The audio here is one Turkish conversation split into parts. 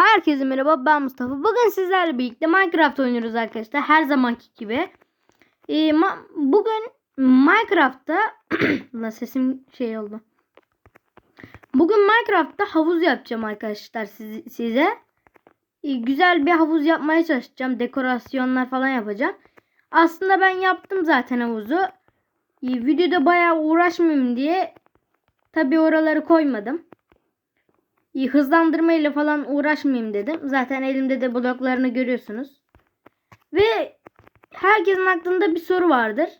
Herkese merhaba ben Mustafa. Bugün sizlerle birlikte Minecraft oynuyoruz arkadaşlar. Her zamanki gibi. Ee, ma- bugün Minecraft'ta La sesim şey oldu. Bugün Minecraft'ta havuz yapacağım arkadaşlar siz- size. Ee, güzel bir havuz yapmaya çalışacağım. Dekorasyonlar falan yapacağım. Aslında ben yaptım zaten havuzu. Ee, videoda bayağı uğraşmayayım diye tabi oraları koymadım. İyi, hızlandırma ile falan uğraşmayayım dedim. Zaten elimde de bloklarını görüyorsunuz. Ve herkesin aklında bir soru vardır.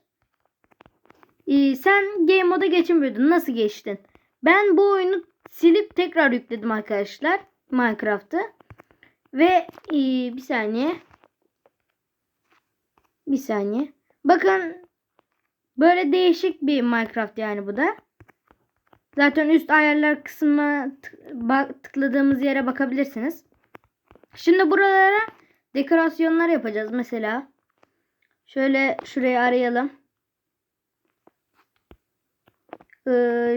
Ee, sen game moda geçemiyordun. Nasıl geçtin? Ben bu oyunu silip tekrar yükledim arkadaşlar. Minecraft'ı. Ve ee, bir saniye. Bir saniye. Bakın böyle değişik bir Minecraft yani bu da. Zaten üst ayarlar kısmına tıkladığımız yere bakabilirsiniz. Şimdi buralara dekorasyonlar yapacağız mesela. Şöyle şurayı arayalım.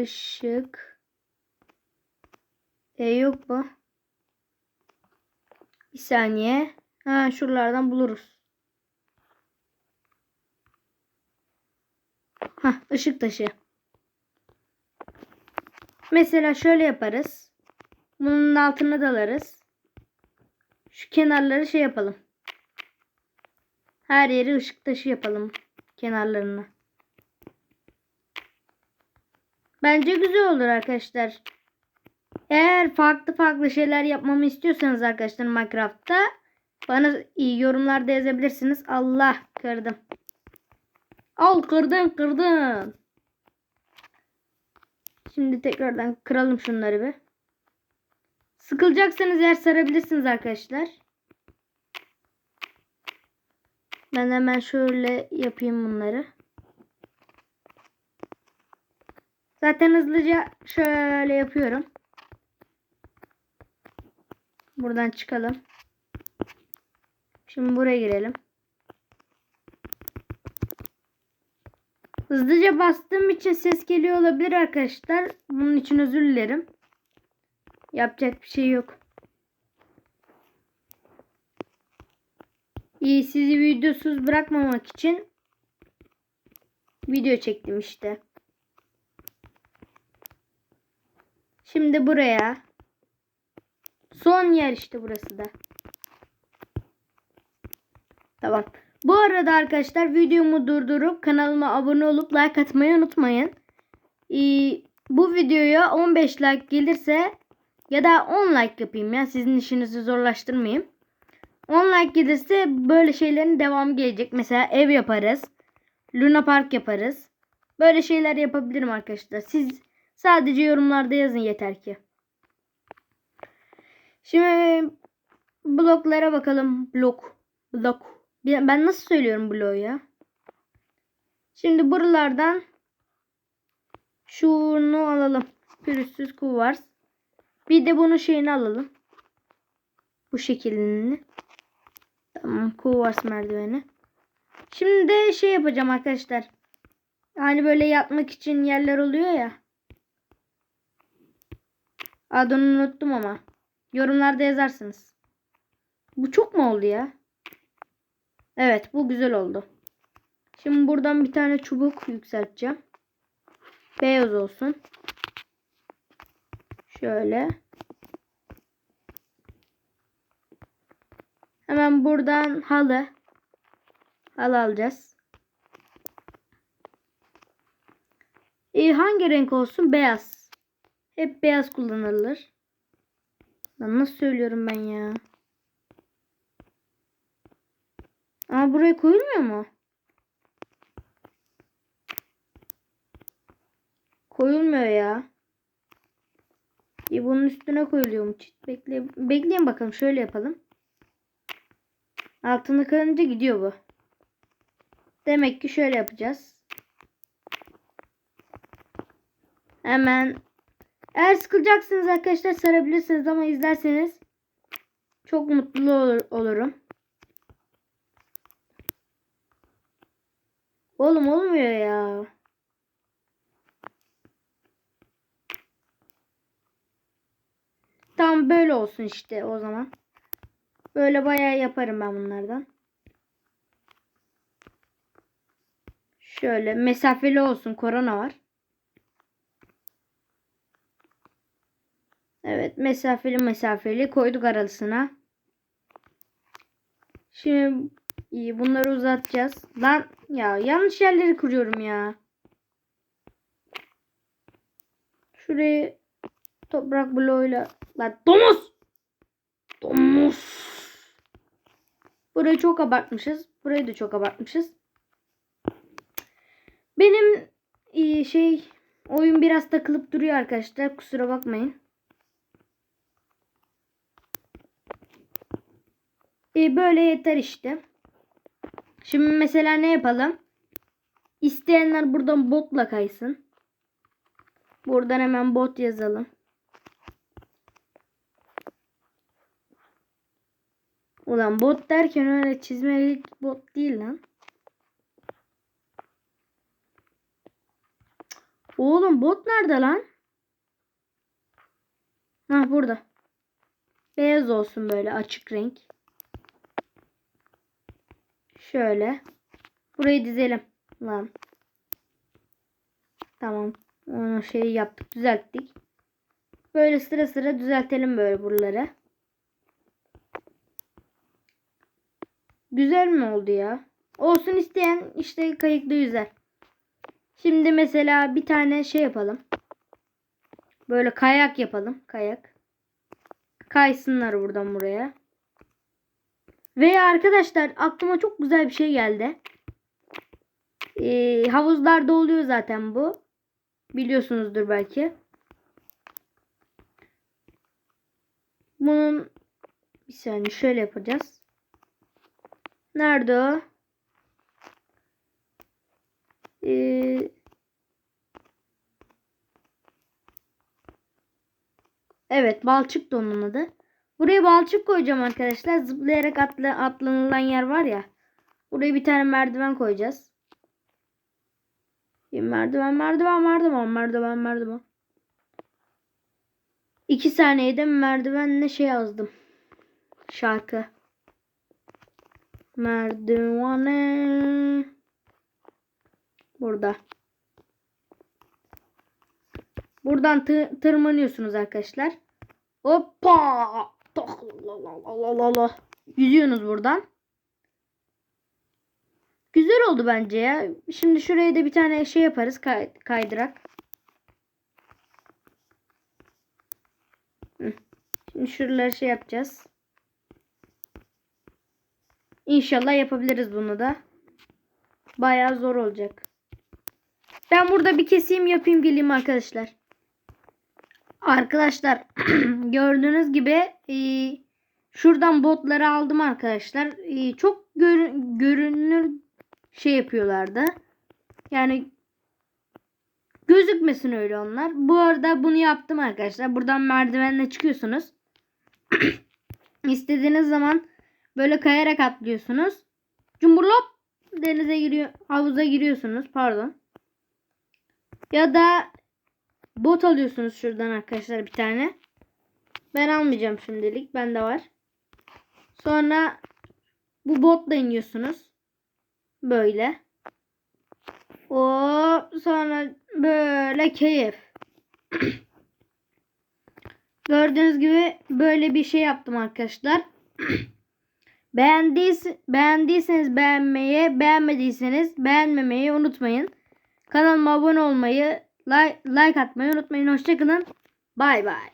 Işık. E yok bu. Bir saniye. Ha şuralardan buluruz. Hah ışık taşı. Mesela şöyle yaparız. Bunun altına dalarız. Şu kenarları şey yapalım. Her yeri ışık taşı yapalım kenarlarına. Bence güzel olur arkadaşlar. Eğer farklı farklı şeyler yapmamı istiyorsanız arkadaşlar Minecraft'ta bana yorumlarda yazabilirsiniz. Allah kırdım. Al kırdın kırdın. Şimdi tekrardan kıralım şunları bir. Sıkılacaksanız yer sarabilirsiniz arkadaşlar. Ben hemen şöyle yapayım bunları. Zaten hızlıca şöyle yapıyorum. Buradan çıkalım. Şimdi buraya girelim. Hızlıca bastığım için ses geliyor olabilir arkadaşlar. Bunun için özür dilerim. Yapacak bir şey yok. İyi sizi videosuz bırakmamak için video çektim işte. Şimdi buraya son yer işte burası da. Tamam. Bu arada arkadaşlar videomu durdurup kanalıma abone olup like atmayı unutmayın. Ee, bu videoya 15 like gelirse ya da 10 like yapayım ya sizin işinizi zorlaştırmayayım. 10 like gelirse böyle şeylerin devamı gelecek. Mesela ev yaparız. Luna Park yaparız. Böyle şeyler yapabilirim arkadaşlar. Siz sadece yorumlarda yazın yeter ki. Şimdi bloklara bakalım. Blok. Blok. Ben nasıl söylüyorum bloğu ya? Şimdi buralardan şunu alalım. Pürüzsüz kuvars. Bir de bunun şeyini alalım. Bu şeklini. Tamam kuvars merdiveni. Şimdi de şey yapacağım arkadaşlar. Hani böyle yatmak için yerler oluyor ya. Adını unuttum ama. Yorumlarda yazarsınız. Bu çok mu oldu ya? Evet bu güzel oldu. Şimdi buradan bir tane çubuk yükselteceğim. Beyaz olsun. Şöyle. Hemen buradan halı. Halı alacağız. E, hangi renk olsun? Beyaz. Hep beyaz kullanılır. Lan nasıl söylüyorum ben ya? Ama buraya koyulmuyor mu? Koyulmuyor ya. İyi bunun üstüne koyuluyor mu? Çit bekle bekleyin bakalım şöyle yapalım. Altını kırınca gidiyor bu. Demek ki şöyle yapacağız. Hemen eğer sıkılacaksınız arkadaşlar sarabilirsiniz ama izlerseniz çok mutlu olur, olurum. Oğlum olmuyor ya. Tam böyle olsun işte o zaman. Böyle bayağı yaparım ben bunlardan. Şöyle mesafeli olsun. Korona var. Evet mesafeli mesafeli koyduk arasına. Şimdi iyi bunları uzatacağız. Lan ya yanlış yerleri kuruyorum ya. Şurayı toprak bloğuyla lan domuz. Domuz. Burayı çok abartmışız. Burayı da çok abartmışız. Benim e, şey oyun biraz takılıp duruyor arkadaşlar. Kusura bakmayın. E, böyle yeter işte. Şimdi mesela ne yapalım? İsteyenler buradan botla kaysın. Buradan hemen bot yazalım. Ulan bot derken öyle çizmelik bot değil lan. Oğlum bot nerede lan? Ha burada. Beyaz olsun böyle açık renk. Şöyle. Burayı dizelim. Lan. Tamam. Onu şey yaptık. Düzelttik. Böyle sıra sıra düzeltelim böyle buraları. Güzel mi oldu ya? Olsun isteyen işte kayıklı yüzer. Şimdi mesela bir tane şey yapalım. Böyle kayak yapalım. Kayak. Kaysınlar buradan buraya. Veya arkadaşlar aklıma çok güzel bir şey geldi. Ee, havuzlarda oluyor zaten bu. Biliyorsunuzdur belki. Bunun bir saniye şöyle yapacağız. Nerede o? Ee, evet balçık da onun adı. Buraya balçık koyacağım arkadaşlar. Zıplayarak atla, atlanılan yer var ya. Buraya bir tane merdiven koyacağız. Bir merdiven merdiven merdiven merdiven merdiven. İki saniyede merdivenle şey yazdım. Şarkı. Merdivene. Burada. Buradan tı- tırmanıyorsunuz arkadaşlar. Hoppa. La, la, la, la. Yüzüyorsunuz buradan. Güzel oldu bence ya. Şimdi şuraya da bir tane şey yaparız. Kay- kaydırak. Şimdi şuraları şey yapacağız. İnşallah yapabiliriz bunu da. Bayağı zor olacak. Ben burada bir keseyim yapayım geleyim arkadaşlar. Arkadaşlar gördüğünüz gibi e, şuradan botları aldım arkadaşlar. E, çok gör, görünür şey yapıyorlardı. Yani gözükmesin öyle onlar. Bu arada bunu yaptım arkadaşlar. Buradan merdivenle çıkıyorsunuz. İstediğiniz zaman böyle kayarak atlıyorsunuz. Cumburlop denize giriyor, havuza giriyorsunuz. Pardon. Ya da bot alıyorsunuz şuradan arkadaşlar bir tane. Ben almayacağım şimdilik. Bende var. Sonra bu botla iniyorsunuz. Böyle. O sonra böyle keyif. Gördüğünüz gibi böyle bir şey yaptım arkadaşlar. Beğendiys beğendiyseniz beğenmeyi, beğenmediyseniz beğenmemeyi unutmayın. Kanalıma abone olmayı, like, like atmayı unutmayın. Hoşçakalın. Bay bay.